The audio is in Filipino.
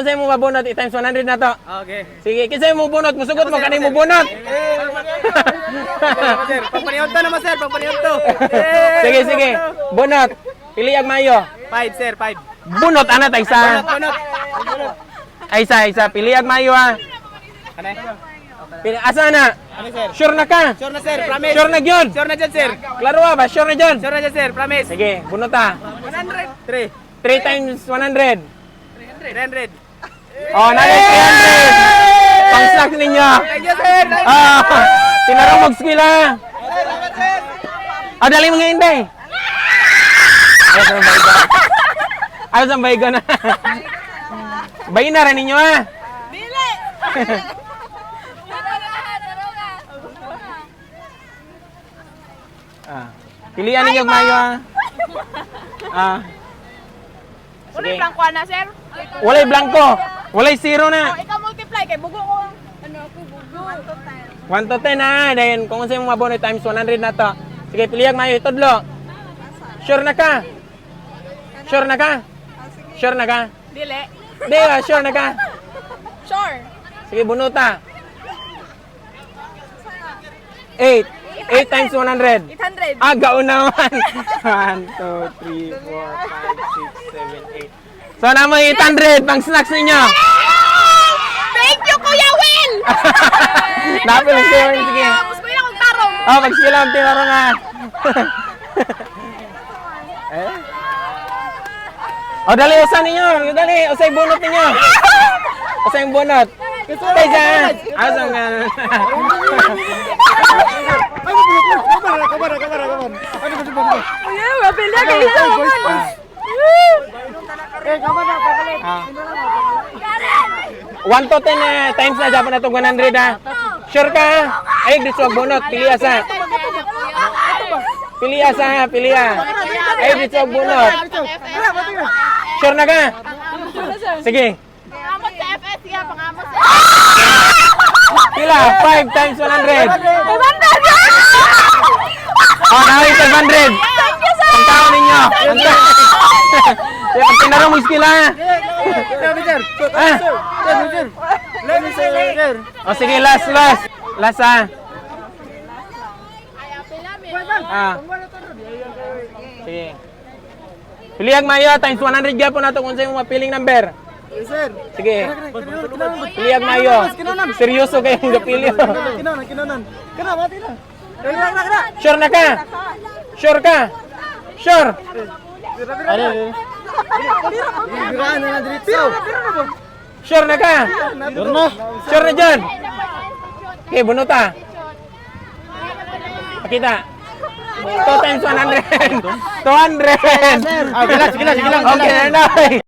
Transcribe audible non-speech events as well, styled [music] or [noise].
Kasi mo mabunot, i-times 100 na to. Okay. Sige, kasi mo bunot, musugot mo, kanay mo bunot. sir, pagpanihon to naman sir, pagpanihon to. [laughs] sige, sige. Bunot. Pili ang mayo. Five sir, five. Bunot, ana, ta isa. Punot. Ay, isa, isa. Pili ang mayo, ha. Ano? Pili, asa na? Ano sir? Sure na ka? Sure na sir, promise. Sure na yun? Sure na dyan sir. Klaro ba? Sure na dyan? Sure na dyan sir, promise. Sige, bunot ha. 100. Three. 3 times 100. 300. Oh, na 300. Pang snacks ninyo. Thank you sir. Ah, tinarong mag-squill ha. Ah, dali mga hindi. Ayos ang baygo. Ayos ang baygo na. Bayin na rin ninyo! Ah. Pilihan ninyo mayo. Ah. Ano Sige. yung blanco na, sir? Walay blanco. Walay zero na. Oh, ikaw multiply kay bugo ko. Ano ako bugo? 1 to 10 na. Then, kung sa'yo mo mabono times 100 na to. Sige, pilihan mayo. Itodlo. Sure na ka? Sure na ka? Sure na ka? Dili. Di ba? Sure na ka? [laughs] Sure. Sige, bunuta. 8. 8 times 100. 800. Ah, gaon naman. 1, 2, 3, 4, 5, 6, 7, 8. So, naman 800 pang snacks ninyo. Thank you, Kuya Will! Napil ang siya. Sige. Tapos ko yung tarong. Oh, pag-skill ang tinaro nga. [laughs] eh? Oh, dali, usan ninyo. Dali, usay bunot ninyo. Usay yung bunot. Usay dyan. Asa nga. Kuya, mabili kayo sa Ah. 1 to 10 na times na Japan na itong 100 ha. Sure ka? Ay, gusto ang bunot. Pili asa. Pili asa ha. Pili ha. Ay, gusto ang bunot. Sure na ka? Sige. Pangamot sa FS, yeah, pangamot sa Pila? 5 times 100. 500! Oh, naway 500. Thank you, sir! Ang tao ninyo. Ang tao. Kaya pag tinarong mo. Ah. O sige, last, last. Last ha. Ah. Sige. Pilihan mayo times 100 gyapon nato kung sa'yo mapiling number. Sir. Sige. Pilihan mayo. Seryoso kayong gapili. Kinanan, kinanan. Kana, mati na. Sure na ka? Sure ka? Sure? Ano? Biraan na lang diretso. Sure na ka? Sure na. Sure na dyan? Okay, bunuta. Pakita. 2 times 100. 200. [laughs] Ah, sige lang, sige lang. Okay, na.